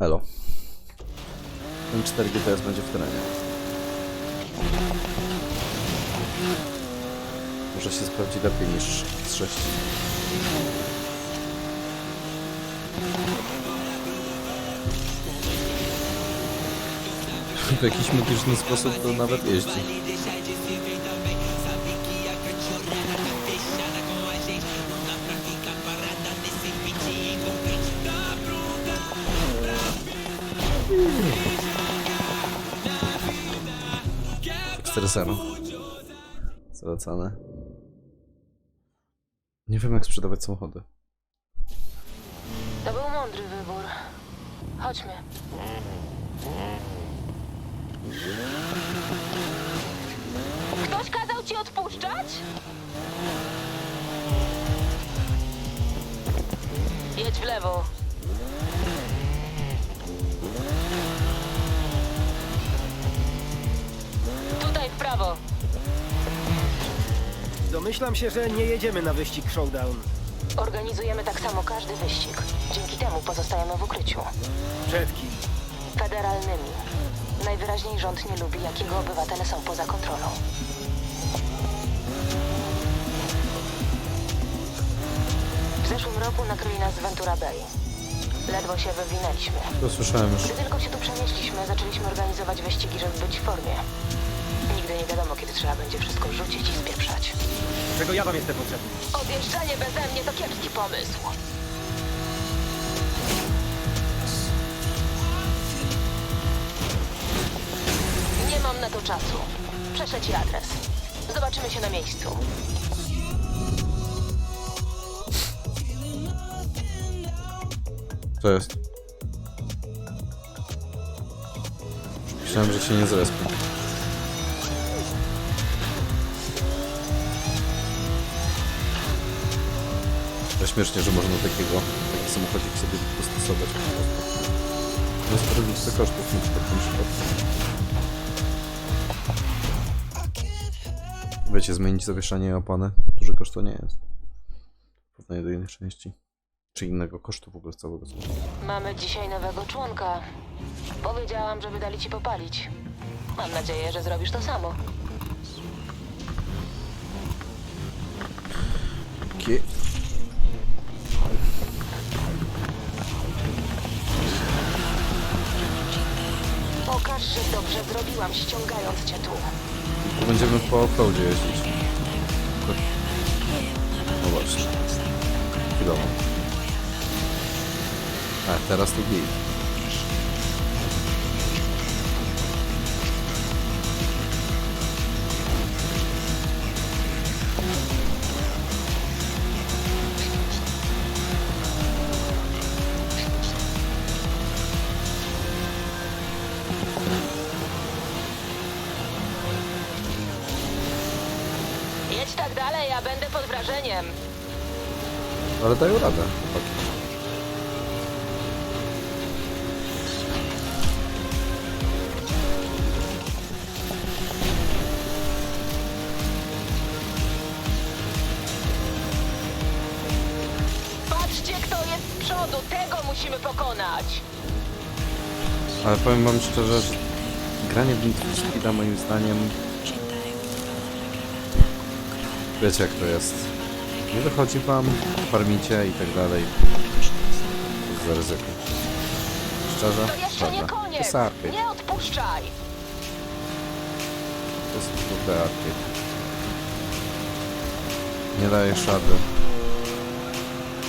Elo. Ten 4 GTS będzie w terenie. Może się sprawdzi lepiej niż z 6. W jakiś magiczny sposób to nawet jeździ. Stresano. Zalecane. Nie wiem jak sprzedawać samochody. To był mądry wybór. Chodźmy. Ktoś kazał ci odpuszczać? Jedź w lewo. W prawo. Domyślam się, że nie jedziemy na wyścig Showdown. Organizujemy tak samo każdy wyścig. Dzięki temu pozostajemy w ukryciu. Przed kim? Federalnymi. Najwyraźniej rząd nie lubi, jak jego obywatele są poza kontrolą. W zeszłym roku nakryli nas z Ventura Bay. Ledwo się wywinęliśmy. To słyszałem już. Gdy tylko się tu przenieśliśmy, zaczęliśmy organizować wyścigi, żeby być w formie. Nigdy nie wiadomo, kiedy trzeba będzie wszystko rzucić i spieprzać. Czego ja wam jestem potrzebny? Odjeżdżanie beze mnie to kiepski pomysł. Nie mam na to czasu. Prześlę ci adres. Zobaczymy się na miejscu. To jest. Myślałem, że się nie zrespię. Śmiesznie, że można takiego, taki samochodzik sobie dostosować po prostu. Sprawdzić co kosztów na przykład ten przypadku. Wiecie, zmienić zawieszenie opony. Duży koszt to nie jest. W porównaniu do innych części. Czy innego kosztu w ogóle całego samochodu. Mamy dzisiaj nowego członka. Powiedziałam, żeby dali ci popalić. Mam nadzieję, że zrobisz to samo. Kie... Pokaż, że dobrze zrobiłam, ściągając cię tu. Będziemy po offroadzie jeździć. No właśnie. Chwilowo. A, teraz to gej. Dają radę, chłopaki. Patrzcie, kto jest z przodu, tego musimy pokonać. Ale powiem wam szczerze, że granie w Need for Speeda moim zdaniem... Wiecie jak to jest. Nie wychodzi wam, farmicie i tak dalej. Za ryzyko. Szczerze? To jeszcze nie. To koniec. jest arcade. Nie odpuszczaj. To jest kurde arcade. Nie dajesz rady.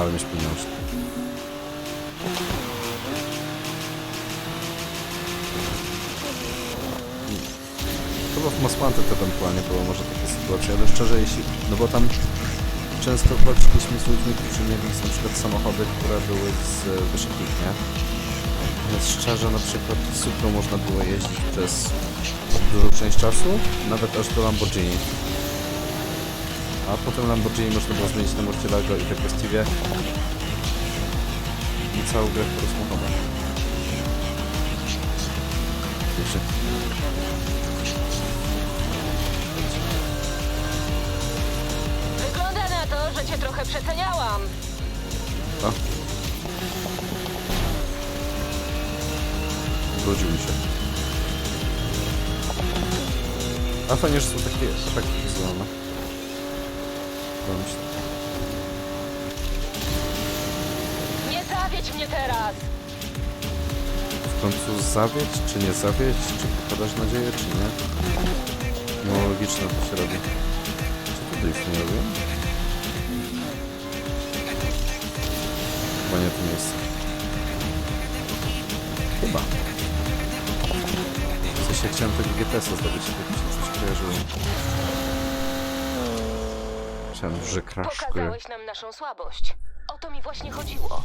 Ale mieć pieniążki. Chyba w Mosmante to ewentualnie było może takie sytuacje, ale szczerze jeśli... No bo tam często walczyliśmy z ludźmi, którzy mieli na przykład samochody, które były z wyszybnych, nie? Więc szczerze na przykład super można było jeździć przez dużą część czasu, nawet aż do Lamborghini. A potem Lamborghini można było zmienić na Murcielago i tak właściwie i całą grę porozmachować. Cię trochę przeceniałam. Co? zgodził mi się. A fajnie, że są takie efekty wizualne. Podoba mi się. Nie zawiedź mnie teraz! W końcu zawiedź, czy nie zawiedź, czy pokładasz nadzieję, czy nie? No logiczne to się robi. Co tutaj już nie robię? Chyba nie to miejsce. Chyba. W sensie chciałem tego GTS-a zdobyć, tak mi się coś kojarzyło. Chciałem crash gry. Pokazałeś nam naszą słabość. O to mi właśnie chodziło.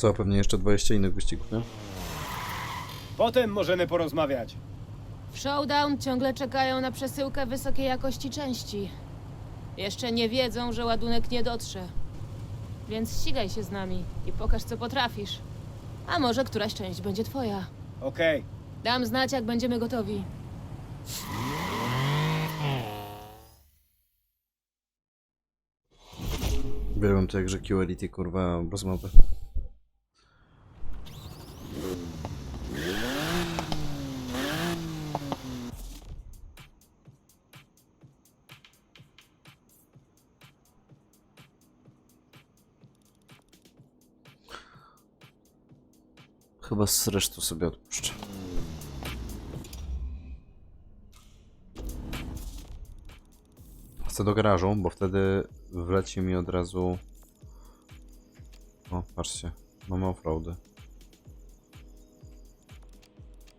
Co, pewnie jeszcze 20 innych wyścigów, nie? Potem możemy porozmawiać. W Showdown ciągle czekają na przesyłkę wysokiej jakości części. Jeszcze nie wiedzą, że ładunek nie dotrze. Więc ścigaj się z nami i pokaż, co potrafisz. A może któraś część będzie twoja. Okej. Dam znać, jak będziemy gotowi. Biorę to jak że QLT, kurwa, bez Chyba z resztą sobie odpuszczę. Chcę do garażu, bo wtedy wleci mi od razu... O, patrzcie, mamy offroady.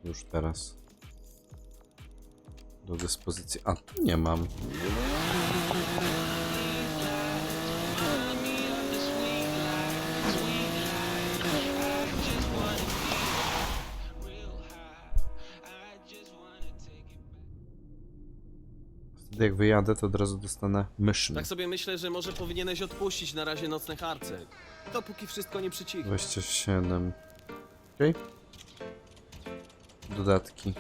Już teraz. Do dyspozycji. A, tu nie mam. Jak wyjadę, to od razu dostanę myszny. Tak sobie myślę, że może powinieneś odpuścić na razie nocne harce. Dopóki wszystko nie przycichnie. 27. Okej. Dodatki.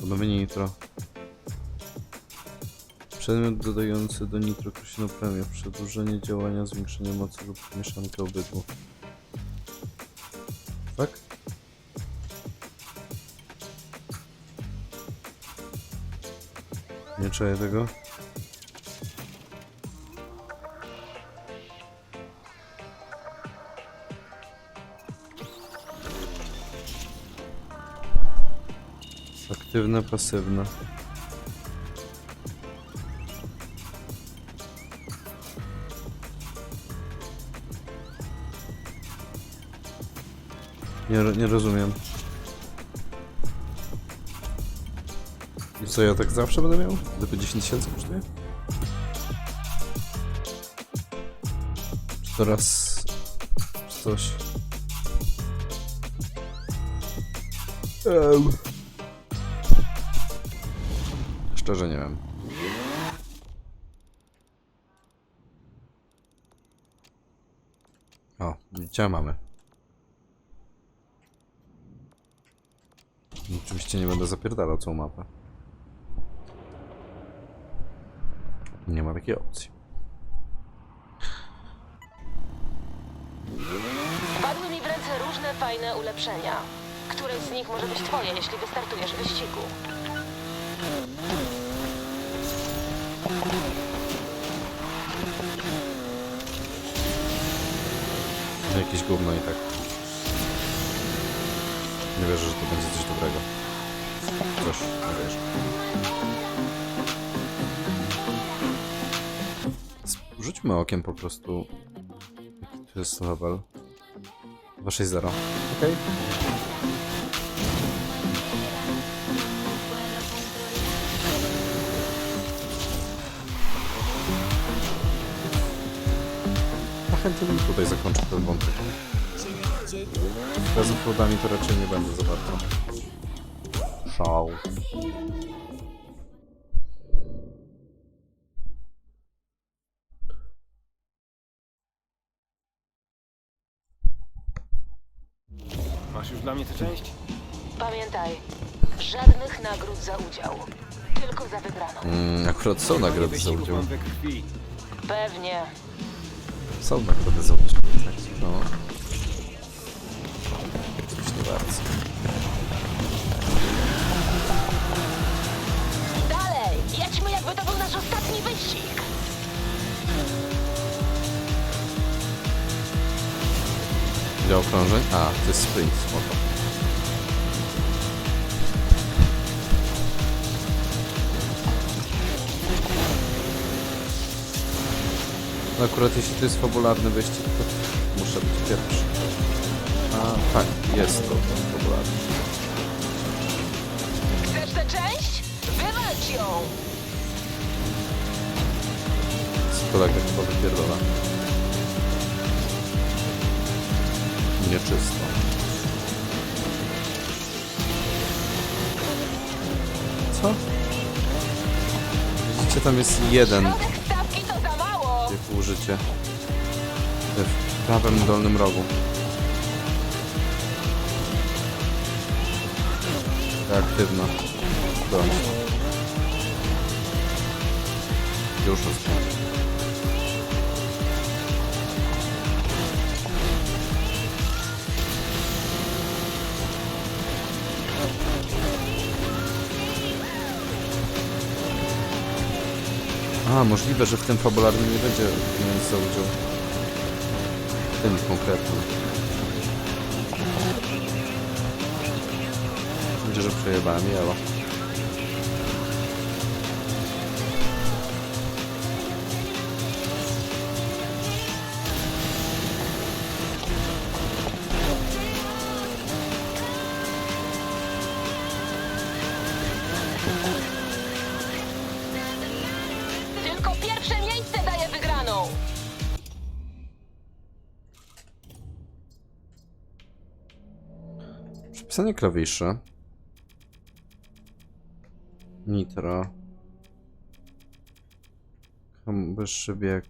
Podobnie nitro. Przedmiot dodający do nitro określoną premię. Przedłużenie działania, zwiększenie mocy lub mieszankę obydwu. Tak? Nie czuję tego. Aktywne, pasywne. Nie, nie rozumiem. Co, ja tak zawsze będę miał? Gdyby 10 tysięcy kosztuje? Czy teraz... Czy coś? Szczerze nie wiem. O, widzicie, mamy. Oczywiście nie będę zapierdalał całą mapę. Nie ma takiej opcji. Wpadły mi w ręce różne fajne ulepszenia. Któreś z nich może być twoje, jeśli wystartujesz w wyścigu. Jakieś gówno i tak. Nie wierzę, że to będzie coś dobrego. Coś, nie wierzę. Rzućmy okiem po prostu. Tu jest level? 260. Okej. Ja chętnie bym tutaj zakończył ten wątek. Z fazofodami to raczej nie będę za bardzo. Szał. Dla mnie tę część? Pamiętaj, żadnych nagród za udział. Tylko za wygraną. Mm, akurat są nagrody za udział. mam we krwi. Pewnie. Są nagrody za udział. Tak, no. Coś nie bardzo. Dalej! Jedźmy jakby to był nasz ostatni wyścig! Ile okrążeń? A, to jest sprint, spoko. No akurat jeśli to jest fabularny wyścig, to muszę być pierwszy. A, tak, jest to fabularny. Chcesz tę część? Wywalcz ją! Z kolega chyba wypierdala. Nieczysto. Co? Widzicie, tam jest jeden Środek stawki to za mało! jak użycie. W prawym dolnym rogu. Reaktywna. Broń. Już ostatnio. A, możliwe, że w tym fabularnym nie będzie pieniędzy za udział. W tym konkretnym. Będzie, że przejebałem jelo. Przypisanie klawiszy. Nitro. Wyższy bieg.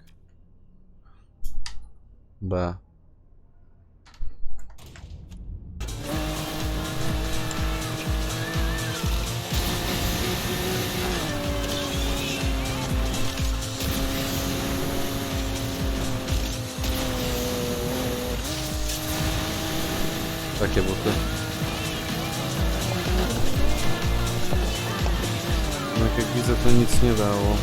B. Takie buty. To nic nie dało.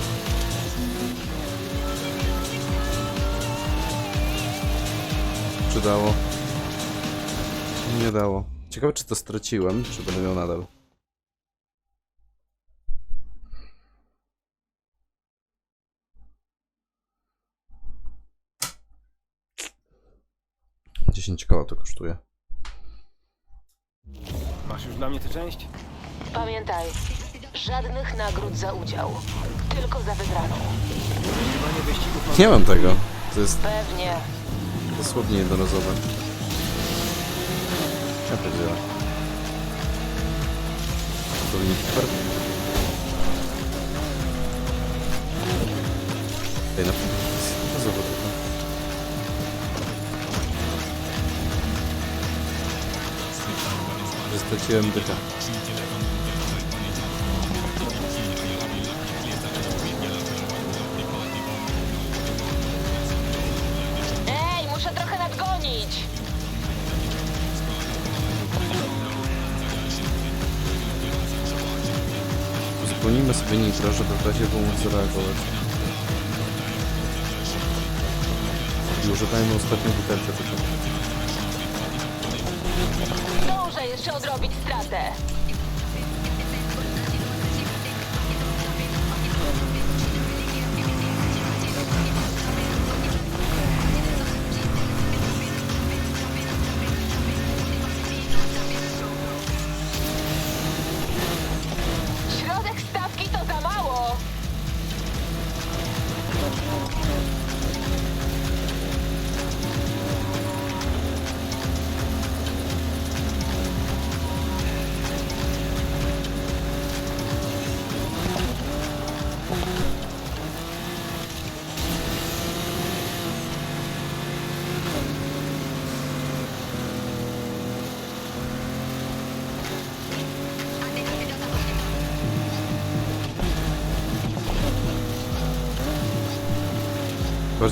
Czy dało? Nie dało. Ciekawe czy to straciłem, czy będę miał nadal. Dziesięć koła to kosztuje. Masz już dla mnie tę część? Pamiętaj, żadnych nagród za udział. Tylko za wygraną. Nie mam Nie mam tego. To jest Pewnie. dosłownie jednorazowe. Ja powiedziałem. To wynik super. Ej, na pewno jest jednorazowe tylko. Że straciłem dycha. Uzupełnijmy sobie nitro, żeby w razie pomóc zareagować. I używajmy ostatnią butelkę tylko. Zdążę jeszcze odrobić stratę.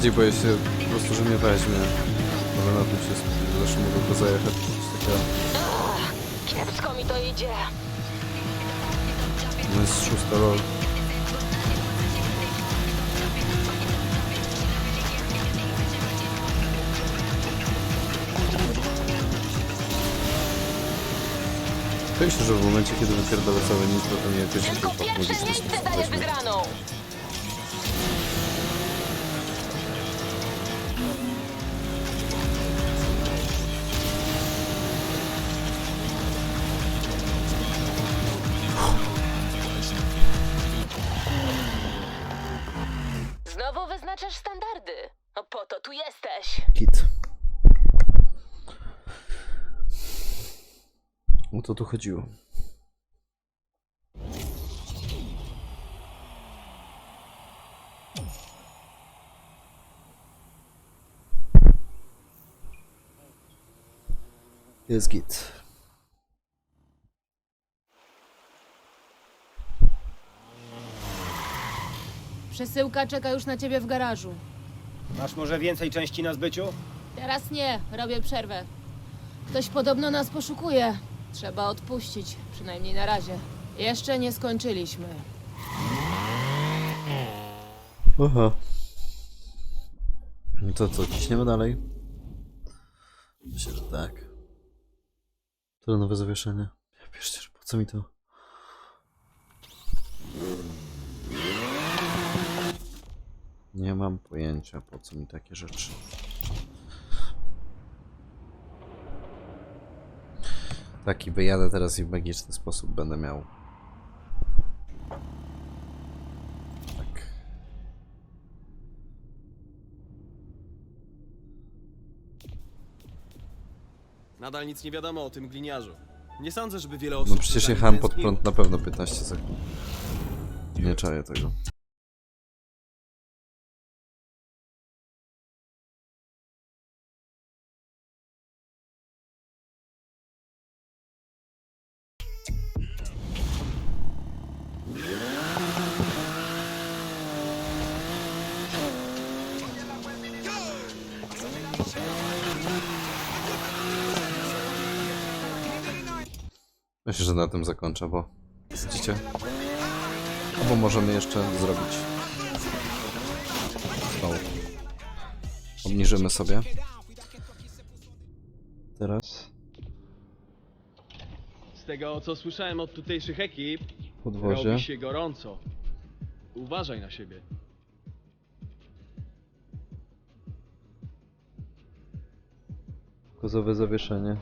Bardziej boję się po prostu, że mnie weźmie. Ale na tym się zawsze mogę go zajechać. Takiego. Kiepsko mi to idzie. No jest szósta rol. Myślę, że w momencie, kiedy wypierdolę cały nic, to pewnie jakoś Tylko się pierwsze miejsce daje wygraną. Chodziło. Jest git. Przesyłka czeka już na ciebie w garażu. Masz może więcej części na zbyciu? Teraz nie, robię przerwę. Ktoś podobno nas poszukuje. Trzeba odpuścić, przynajmniej na razie. Jeszcze nie skończyliśmy. Aha. No to co, ciśniemy dalej? Myślę, że tak. To nowe zawieszenie. Ja pieszcie, po co mi to? Nie mam pojęcia, po co mi takie rzeczy. Taki wyjadę teraz i w magiczny sposób będę miał. Tak. Nadal nic nie wiadomo o tym gliniarzu. Nie sądzę, żeby wiele osób... No przecież jechałem pod prąd na pewno 15 sekund. Nie czaję tego. Myślę, że na tym zakończę, bo widzicie? Albo możemy jeszcze zrobić znowu. Obniżymy sobie. Teraz Z tego, co słyszałem od tutejszych ekip, podwozie. robi się gorąco. Uważaj na siebie. Kozowe zawieszenie.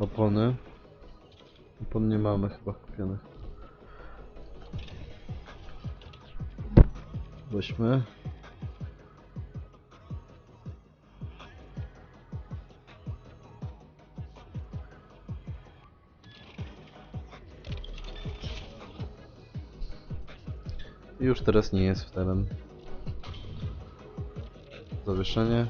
Opony. Opon nie mamy chyba kupionych. Weźmy. Już teraz nie jest w teren. Zawieszenie.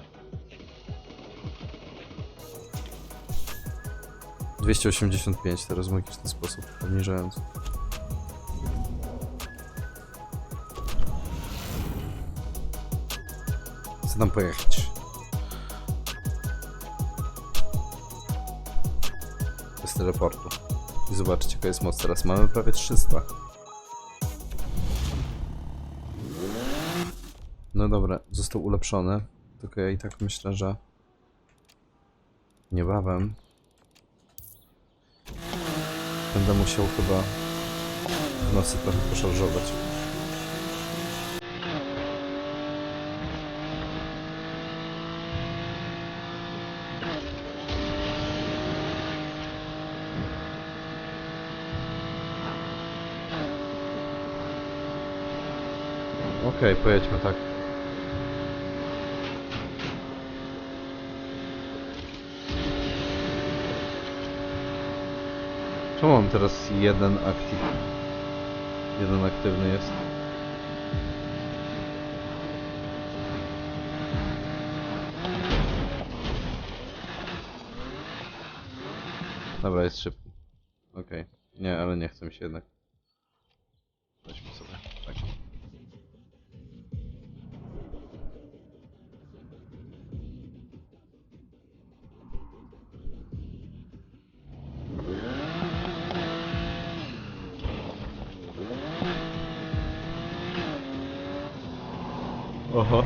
285 teraz w magiczny sposób, obniżając. Chcę tam pojechać. Bez teleportu. I zobaczcie jaka jest moc teraz. Mamy prawie 300. No dobra, został ulepszony. Tylko ja i tak myślę, że niebawem będę musiał chyba w trochę poszarżować. Okej, pojedźmy tak. Czemu mam teraz jeden aktyw? Jeden aktywny jest. Dobra, jest szybki. Okej. Nie, ale nie chcę mi się jednak. Oho.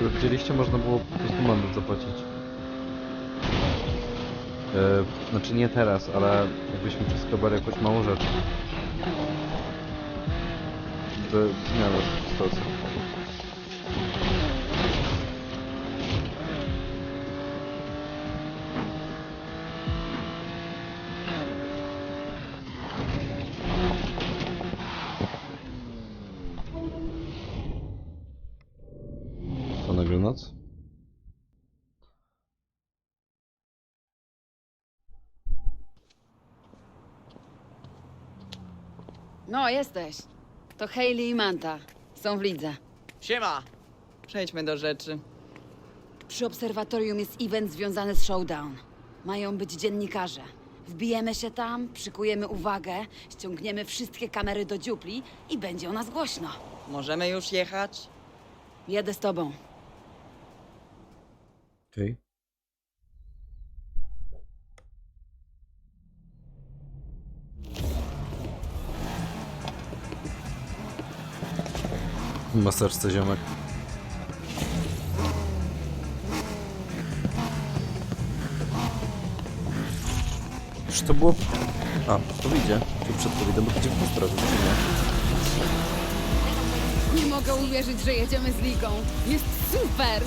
Jak widzieliście, można było po prostu mandat zapłacić. E, znaczy nie teraz, ale jakbyśmy przeskrobali jakąś małą rzecz. By zmiana sytuacji. No, jesteś. To Hayley i Manta. Są w lidze. Siema! Przejdźmy do rzeczy. Przy obserwatorium jest event związany z Showdown. Mają być dziennikarze. Wbijemy się tam, przykujemy uwagę, ściągniemy wszystkie kamery do dziupli i będzie o nas głośno. Możemy już jechać? Jedę z tobą. Okej. Masażce ziomek. Już to było... A, to wyjdzie. Czy przed COVID-em, bo to idzie w czy nie? Nie mogę uwierzyć, że jedziemy z ligą. Jest super!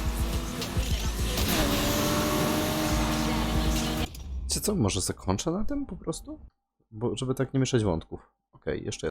Czy co, może zakończę na tym po prostu? Bo żeby tak nie mieszać wątków. Okej, jeszcze